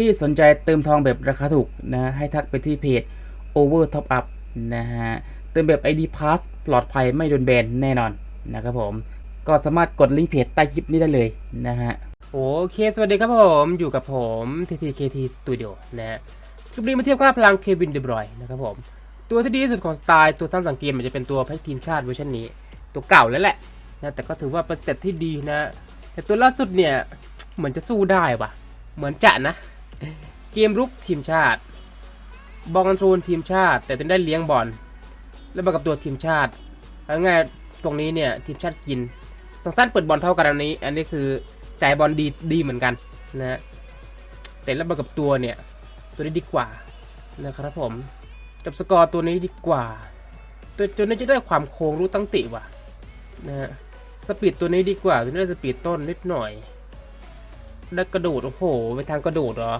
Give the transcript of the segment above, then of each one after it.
ที่สนใจเติมทองแบบราคาถูกนะให้ทักไปที่เพจ Over Top Up นะฮะเติมแบบ ID Pass ปลอดภัยไม่โดนแบนแน่นอนนะครับผมก็สามารถกดลิงก์เพจใต้คลิปนี้ได้เลยนะฮะโอเค สวัสดีครับผมอยู่กับผม TTKT Studio นะฮะคลิปนี้มาเทียบกับพลังเควินเดบรอยนะครับผม ตัวที่ดีที่สุดของสไตล์ตัวสร้างสังเกตมันจะเป็นตัวแพ็กทีมชาติเวอร์ชันนี้ ตัวเก่าแล้วแหละนะแต่ก็ถือว่าเป็นสเต็ปที่ดีนะ แต่ตัวล่าสุดเนี่ยเหมือนจะสู้ได้ว่ะเหมือนจะนะ เกมรุกทีมชาติ บอลคอนโทรลทีมชาติ แต่จะได้เลี้ยงบอลแล้วมากับตัวทีมชาติเอาง่ายตรงนี้เนี่ยทีมชาติกินสองสั้นเปิดบอลเท่ากันอันนี้ อันนี้คือจ่ายบอลดีดีเหมือนกันนะฮะแต่แล้วมากับตัวเนี่ยตัวนี้ดีกว่านะครับผมจับสกอร์ตัวนี้ดีกว่า ตัวตัวนี้จะได้ความโค้งรู้ตั้งติว่ะนะฮะสปีดตัวนี้ดีกว่าตัวนี้ได้สปีดต้นนิดหน่อย ได้กระโดดโอ้โหไปทางกระโดดเหรอ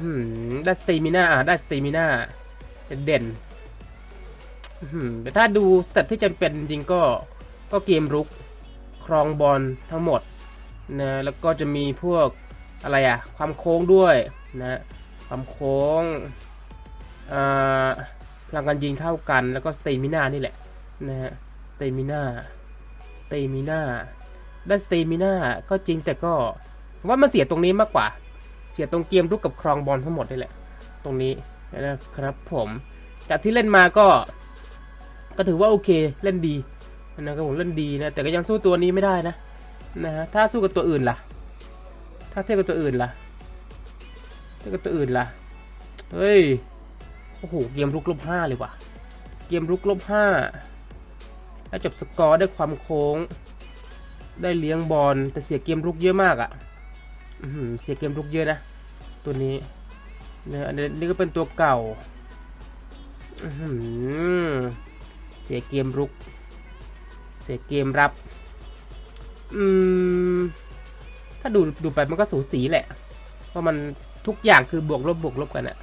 หืได้สเตมิน่าอะได้สเตมิน่าเด่นแต่ถ้าดูสเตตที่จำเป็นจริงก็ก็เกมรุกครองบอลทั้งหมดนะแล้วก็จะมีพวกอะไรอะความโค้งด้วยนะความโค้งพลังการยิงเท่ากันแล้วก็สเตมิน่านี่แหละนะฮะสเตมิน่าสเตมิน่า ได้สเตมิน่าก็จริงแต่ก็ว่ามันเสียตรงนี้มากกว่า เสียตรงเกมรุกกับครองบอลทั้งหมดนี่แหละ ตรงนี้นะครับผมจากที่เล่นมาก็ ก็ถือว่าโอเคเล่นดีนะครับผมเล่นดีนะแต่ก็ยังสู้ตัวนี้ไม่ได้นะนะฮะถ้าสู้กับตัวอื่นล่ะ ถ้าเทียบกับตัวอื่นล่ะเทียบกับตัวอื่นล่ะเฮ้ยโอ้โหเกมรุกลบห้าเลยว่ะเกมรุกลบห้าแล้วจบสกอร์ด้วยความโค้ง ได้เลี้ยงบอลแต่เสียเกมรุกเยอะมากอะ่ะเสียเกมรุกเยอะนะ ตัวนี้เนี่ยอันนี้ก็เป็นตัวเก่าเสียเกมรุก เสียเกมรับ อืม ถ้าดูดูไปมันก็สูสีแหละ เพราะมันทุกอย่างคือบวกลบบวกลบกันอะ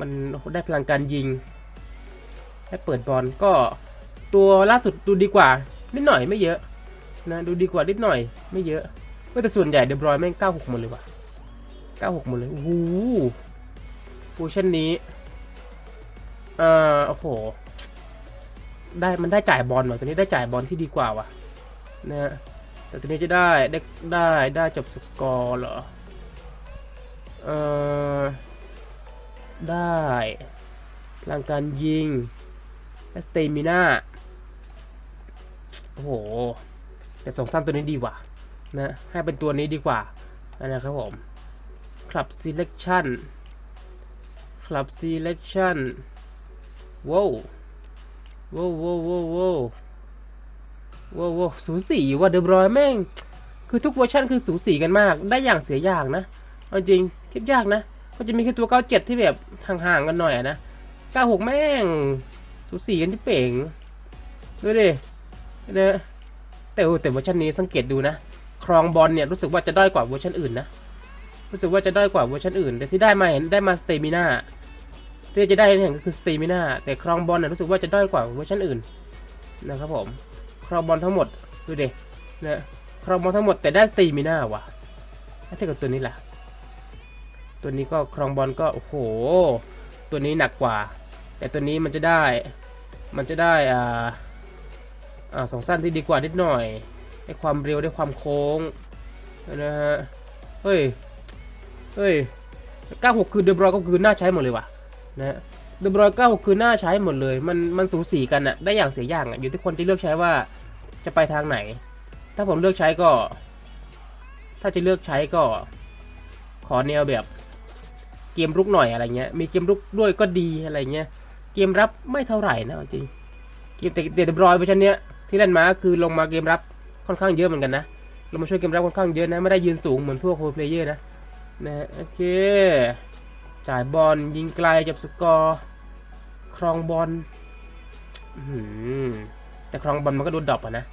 มันได้พลังการยิง ได้เปิดบอลก็ตัวล่าสุดดูดีกว่า นิดหน่อยไม่เยอะ นะดูดีกว่านิดหน่อย ไม่เยอะแต่ส่วนใหญ่เดบรอยแม่ง96หมดเลยว่ะ96หมดเลยโอ้โหโพชั่นนี้อ่อโอ้โหได้มันได้จ่ายบอลว่ะตัวนี้ได้จ่ายบอลที่ดีกว่าว่ะนะฮะแต่ตัวนี้จะได้ได้ได้ได้จบสกอร์เหรอเอ่อได้พลังการยิงสเตมิน่าโอ้โห แต่สองสั้นตัวนี้ดีกว่านะให้เป็นตัวนี้ดีกว่านะครับผม Club Selection Club Selection ว้าวว้าวว้าวว้าวว้าวว้าวสูสีว่ะเดบรอยแม่ง คือทุกเวอร์ชันคือสูสีกันมาก ได้อย่างเสียอย่างนะเอาจริงคิดยากนะก็จะมีแค่ตัว 97 ที่แบบห่างๆกันหน่อยอะนะ 96 แม่ง สูสีกันที่เป่งดูดิเนี่ย แต่เออแต่เวอร์ชันนี้สังเกตดูนะ ครองบอลเนี่ยรู้สึกว่าจะด้อยกว่าเวอร์ชันอื่นนะ รู้สึกว่าจะด้อยกว่าเวอร์ชันอื่น แต่ที่ได้มาเห็นได้มาสเตมิน่าที่จะได้เห็นก็คือสเตมิน่าแต่ครองบอลเนี่ยรู้สึกว่าจะด้อยกว่าเวอร์ชันอื่นนะครับผมครองบอลทั้งหมดดูดินะครองบอลทั้งหมดแต่ได้สเตมิน่าว่ะถ้าเทียบกับตัวนี้ล่ะ ตัวนี้ก็ครองบอลก็โอ้โห ตัวนี้หนักกว่า แต่ตัวนี้มันจะได้ มันจะได้อ่า อ่าสองสั้นที่ดีกว่านิดหน่อยได้ความเร็วได้ความโค้งนะฮะเฮ้ยเฮ้ย96 คือเดบรอยก็คือน่าใช้หมดเลยว่ะนะเดบรอย96 คือน่าใช้หมดเลย มันมันสูสีกันอะได้อย่างเสียอย่างอะอยู่ที่คนที่เลือกใช้ว่าจะไปทางไหน ถ้าผมเลือกใช้ก็ ถ้าจะเลือกใช้ก็ ขอแนวแบบเกมรุกหน่อยอะไรเงี้ย มีเกมรุกด้วยก็ดีอะไรเงี้ย เกมรับไม่เท่าไหร่นะจริง เกมแต่เดบรอยเวอร์ชันเนี้ย ที่เล่นมาก็คือลงมาเกมรับค่อนข้างเยอะเหมือนกันนะลงมาช่วยเกมรับค่อนข้างเยอะนะไม่ได้ยืนสูงเหมือนพวกโฮเพลเยอร์นะนะโอเค จ่ายบอลยิงไกลจับสกอร์ครองบอลหือแต่ครองบอลมันก็โดนดรอปอะนะ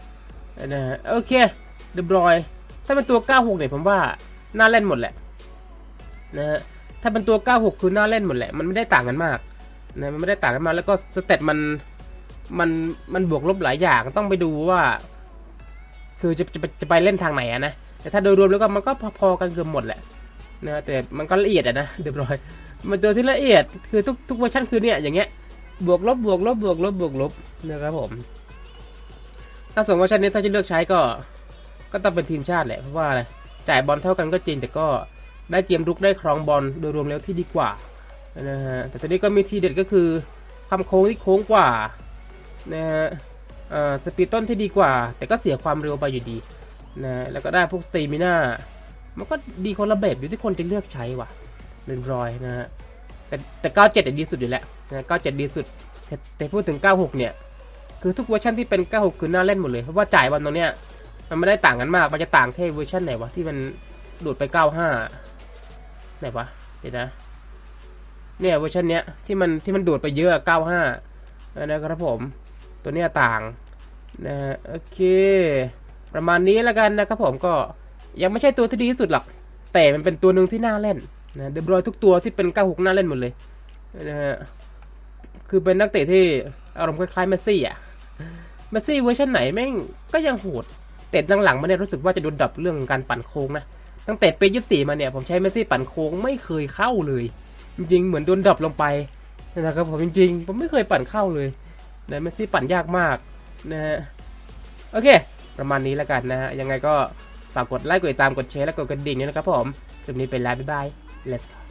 นะฮะโอเคเดบรอยถ้าเป็นตัว 96 เนี่ยผมว่าน่าเล่นหมดแหละนะฮะถ้าเป็นตัว 96 คือน่าเล่นหมดแหละ มันไม่ได้ต่างกันมากนะมันไม่ได้ต่างกันมากแล้วก็สเตตมัน มันมันบวกลบหลายอย่างต้องไปดูว่า คือจะจะจะไปเล่นทางไหนอะนะแต่ถ้าโดยรวมแล้วก็มันก็พอๆกันเกือบหมดแหละนะแต่มันก็ละเอียดอะนะเรียบร้อย มันตัวที่ละเอียดคือทุกทุกเวอร์ชันคือเนี่ยอย่างเงี้ยบวกลบบวกลบบวกลบบวกลบนะครับผม ถ้าสมมติว่าชันนี้ถ้าจะเลือกใช้ก็ ก็ต้องเป็นทีมชาติแหละเพราะว่าอะไรจ่ายบอลเท่ากันก็จริงแต่ก็ได้เกมรุกได้ครองบอลโดยรวมแล้วที่ดีกว่านะฮะแต่ตอนนี้ก็มีทีเด็ดก็คือความโค้งที่โค้งกว่า นะฮะอ่อสปีดต้นที่ดีกว่า แต่ก็เสียความเร็วไปอยู่ดีนะแล้วก็ได้พวกสเตมิน่ามันก็ดีคนละแบบอยู่ที่คนจะเลือกใช้ว่ะเรียบร้อยนะฮะแต่แต่ 97เนี่ยดีสุดอยู่แล้วนะ97 ดีสุด แต่แต่พูดถึง 96 เนี่ย คือทุกเวอร์ชันที่เป็น 96 คือน่าเล่นหมดเลย เพราะว่าจ่ายบอลตรงเนี้ยมันไม่ได้ต่างกันมาก มันจะต่างแค่เวอร์ชันไหนวะที่มันดูดไป 95 ไหนวะเดี๋ยวนะเนี่ยเวอร์ชันเนี้ยที่มันที่มันดูดไปเยอะ 95 นะครับผม ตัวเนี้ยต่างนะฮะโอเค ประมาณนี้แล้วกันนะครับผมก็ยังไม่ใช่ตัวที่ดีที่สุดหรอก แต่มันเป็นตัวหนึ่งที่น่าเล่นนะเดบรอยทุกตัวที่เป็น96น่าเล่นหมดเลยนะฮะคือเป็นนักเตะที่อารมณ์คล้ายๆเมสซี่อะเมสซี่เวอร์ชันไหนแม่งก็ยังโหดแต่หลังๆมาเนี่ยรู้สึกว่าจะโดนดับเรื่องการปั่นโค้งนะตั้งแต่ปี24มาเนี่ยผมใช้เมสซี่ปั่นโค้งไม่เคยเข้าเลย จริงๆเหมือนโดนดับลงไปนะครับผมจริงๆผมไม่เคยปั่นเข้าเลย นะเมสซี่ปั่นยากมากนะฮะโอเค ประมาณนี้แล้วกันนะฮะ ยังไงก็ฝากกดไลค์กดติดตามกดแชร์และกดกระดิ่งด้วยนะครับผมคลิปนี้เป็นไลฟ์บ๊ายบาย let's go